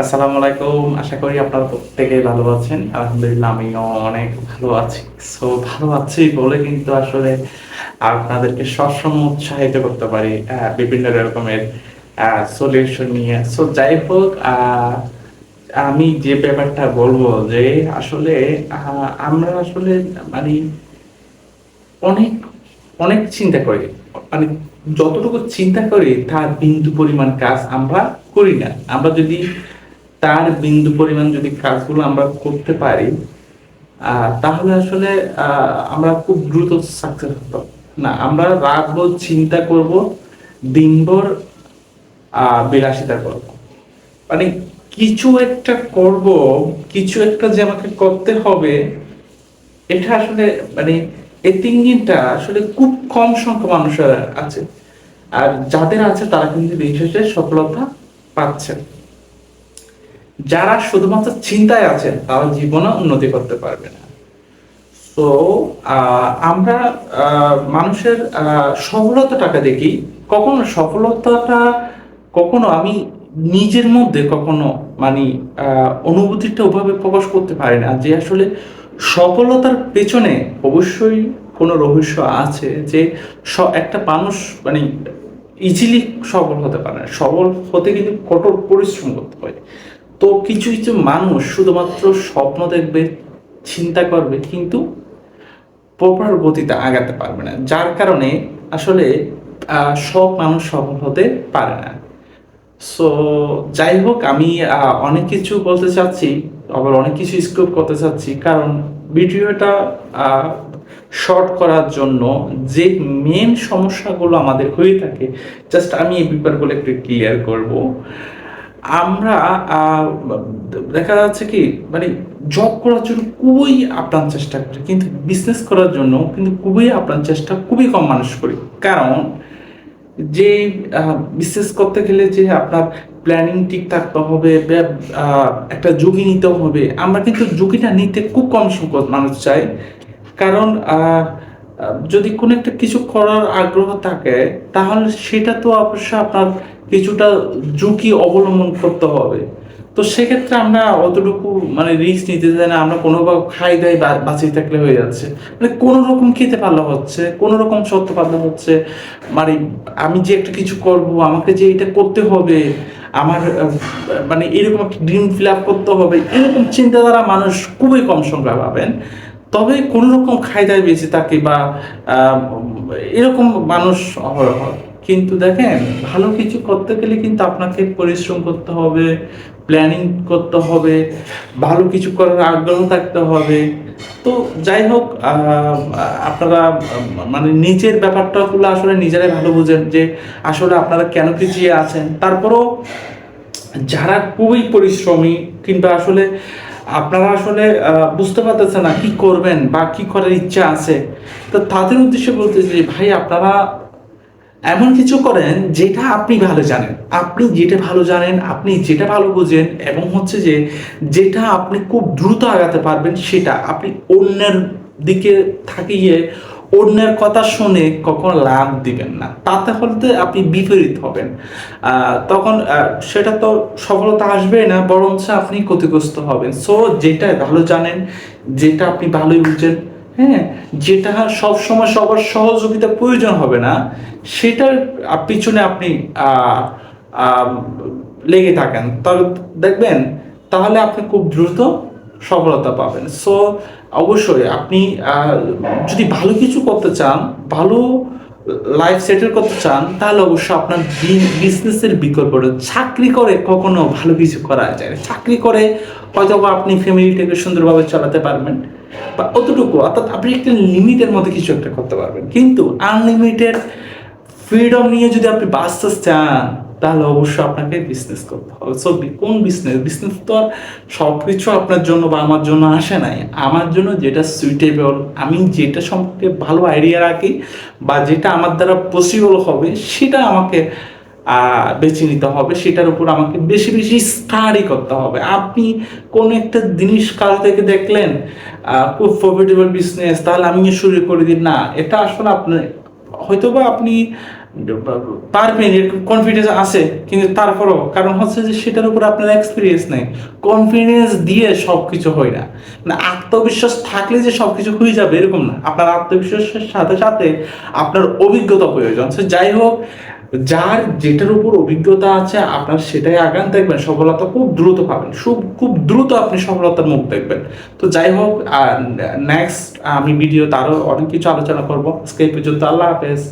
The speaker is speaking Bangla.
আসসালামু আলাইকুম। আশা করি আপনারা প্রত্যেকে ভালো আছেন। আলহামদুলিল্লাহ, আমিও অনেক ভালো আছি। সো ভালো আছি বলে কিন্তু আসলে আপনাদেরকে সবসময় উৎসাহিত করতে পারি বিভিন্ন রকমের সলিউশন নিয়ে। সো যাই হোক আমি যে ব্যাপারটা বলব যে আসলে আমরা আসলে মানে অনেক অনেক চিন্তা করি। মানে যতটুকু চিন্তা করি, তার বিন্দু পরিমাণ কাজ আমরা করি না। আমরা যদি তার বিন্দু পরিমাণ যদি কাজগুলো আমরা করতে পারি তাহলে আসলে আমরা খুব দ্রুত সাকসেস হতো না, আমরা রাতভর চিন্তা করব, দিনভর বিলাসিতা করব। মানে কিছু একটা করব, কিছু একটা যে আমাকে করতে হবে, এটা আসলে মানে এই থিঙ্কিংটা আসলে খুব কম সংখ্যক মানুষের আছে। আর যাদের আছে তারা কিন্তু বিশেষে সফলতা পাচ্ছে। যারা শুধুমাত্র চিন্তায় আছেন, তারা জীবনে উন্নতি করতে পারবে না। তো আমরা মানুষের সফলতাটাকে দেখি। কখনো সফলতাটা, কখনো আমি নিজের মধ্যে কখনো মানে অনুভূতিটা ওভাবে প্রকাশ করতে পারি না যে আসলে সফলতার পেছনে অবশ্যই কোনো রহস্য আছে যে একটা মানুষ মানে ইজিলি সফল হতে পারে না। সফল হতে কিন্তু কঠোর পরিশ্রম করতে হয়। তো কিছু কিছু মানুষ শুধুমাত্র স্বপ্ন দেখবে, চিন্তা করবে, কিন্তু প্রপার গতিতে আগাতে পারবে না। যার কারণে আসলে সব মানুষ সফল হতে পারে না। সো যাই হোক, আমি অনেক কিছু বলতে চাচ্ছি, আবার অনেক কিছু স্কোপ করতে চাচ্ছি। কারণ ভিডিওটা শর্ট করার জন্য যে মেন সমস্যাগুলো আমাদের হয়ে থাকে জাস্ট আমি এই ব্যাপারগুলো একটু ক্লিয়ার করব। আমরা দেখা যাচ্ছে কি মানে জব করার জন্য খুবই আপ্রাণ চেষ্টা করি, কিন্তু বিজনেস করার জন্য কিন্তু খুবই আপ্রাণ চেষ্টা খুবই কম মানুষ করি। কারণ যে বিজনেস করতে গেলে যে আপনার প্ল্যানিং ঠিক থাকতে হবে একটা ঝুঁকি নিতে হবে, আমরা কিন্তু ঝুঁকিটা নিতে খুব কম সংখ্যক মানুষ চাই। কারণ যদি কোনো একটা কিছু করার আগ্রহ থাকে, তাহলে সেটা তো অবশ্যই আপনার কিছুটা ঝুঁকি অবলম্বন করতে হবে। তো সেক্ষেত্রে আমরা অতটুকু মানে রিস্ক নিতে চাই না, আমরা কোনো খাই দাই বাঁচিয়ে থাকলে হয়ে যাচ্ছে। মানে কোনো রকম খেতে পারলে হচ্ছে, কোনো রকম সত্য পারলে হচ্ছে মানে আমি যে একটা কিছু করব, আমাকে যে এটা করতে হবে, আমার মানে এরকম একটা ড্রিম ফিল আপ করতে হবে, এরকম চিন্তাধারা মানুষ খুবই কম সংখ্যা পাবেন। তবে কোনো রকম খায়দায় বেঁচে থাকে বা এরকম মানুষ। কিন্তু দেখেন, ভালো কিছু করতে গেলে কিন্তু আপনাকে পরিশ্রম করতে হবে প্ল্যানিং করতে হবে, ভালো কিছু করার আগ্রহ থাকতে হবে তো যাই হোক আপনারা মানে নিজের ব্যাপারটাগুলো আসলে নিজেরাই ভালো বুঝেন যে আসলে আপনারা কেন পিছিয়ে আছেন তারপরও যারা খুবই পরিশ্রমী কিংবা আসলে আপনারা আসলে বুঝতে পারতেছেন না কি করবেন বা কি করার ইচ্ছা আছে। তো তাদের উদ্দেশ্যে বলতেছি ভাই, আপনারা এমন কিছু করেন যেটা আপনি ভালো জানেন। আপনি যেটা ভালো জানেন, আপনি যেটা ভালো বোঝেন এবং হচ্ছে যে, যেটা আপনি খুব দ্রুত আগাতে পারবেন সেটা আপনি অন্যের দিকে থাকিয়ে অন্যের কথা শুনে কখনো লাভ দিবেন না। তাতে হলে আপনি বিপরীত হবেন। তখন সেটা তো সফলতা আসবে না, বরঞ্চ আপনি ক্ষতিগ্রস্ত হবেন। সো যেটা ভালো জানেন, যেটা আপনি ভালোই বুঝেন হ্যাঁ যেটা সব সময় সবার সহযোগিতা প্রয়োজন হবে না, সেটার পিছনে আপনি লেগে থাকেন। তবে দেখবেন, তাহলে আপনি খুব দ্রুত সফলতা পাবেন সো অবশ্যই আপনি যদি ভালো কিছু করতে চান, ভালো লাইফ সেটেল করতে চান, তাহলে অবশ্যই আপনার বিজনেসের বিকল্প। চাকরি করে কখনো ভালো কিছু করা যায়। চাকরি করে হয়তো আপনি ফ্যামিলিটাকে সুন্দরভাবে চালাতে পারবেন বা অতটুকু, অর্থাৎ আপনি একটা লিমিটের মধ্যে কিছু একটা করতে পারবেন কিন্তু আনলিমিটেড ফ্রিডম নিয়ে যদি আপনি বাঁচতে চান তাহলে অবশ্যই আপনাকে বিজনেস করতে হবে। সো কোন বিজনেস বিজনেস তো আর সব কিছু আপনার জন্য বা আমার জন্য আসে নাই। আমার জন্য যেটা সুইটেবল আমি যেটা সম্পর্কে ভালো আইডিয়া রাখি বা যেটা আমার দ্বারা পসিবল হবে, সেটা আমাকে বেছে নিতে হবে। সেটার উপর আমাকে বেশি বেশি স্টাডি করতে হবে। আপনি কোন একটা জিনিস কাল থেকে দেখলেন খুব প্রফিটেবল বিজনেস তাহলে আমি শুরু করে দিন না, এটা আসলে আপনি, হয়তোবা আপনি পারবেন এরকম কনফিডেন্স আছে, কিন্তু তারপরও, কারণ হচ্ছে যে সেটার উপর আপনার এক্সপিরিয়েন্স নেই। কনফিডেন্স দিয়ে সব কিছু হয় না। না আত্মবিশ্বাস থাকলে যে সব কিছু হয়ে যাবে, এরকম না। আপনার আত্মবিশ্বাসের সাথে সাথে আপনার অভিজ্ঞতা প্রয়োজন। সে যাই হোক, যার যেটার উপর অভিজ্ঞতা আছে, আপনার সেটাই আগান দেখবেন, সফলতা খুব দ্রুত পাবেন। খুব খুব দ্রুত আপনি সফলতার মুখ দেখবেন। তো যাই হোক নেক্সট আমি ভিডিওতে আরও অনেক কিছু আলোচনা করব। আজকে এই পর্যন্ত আল্লাহ হাফেজ।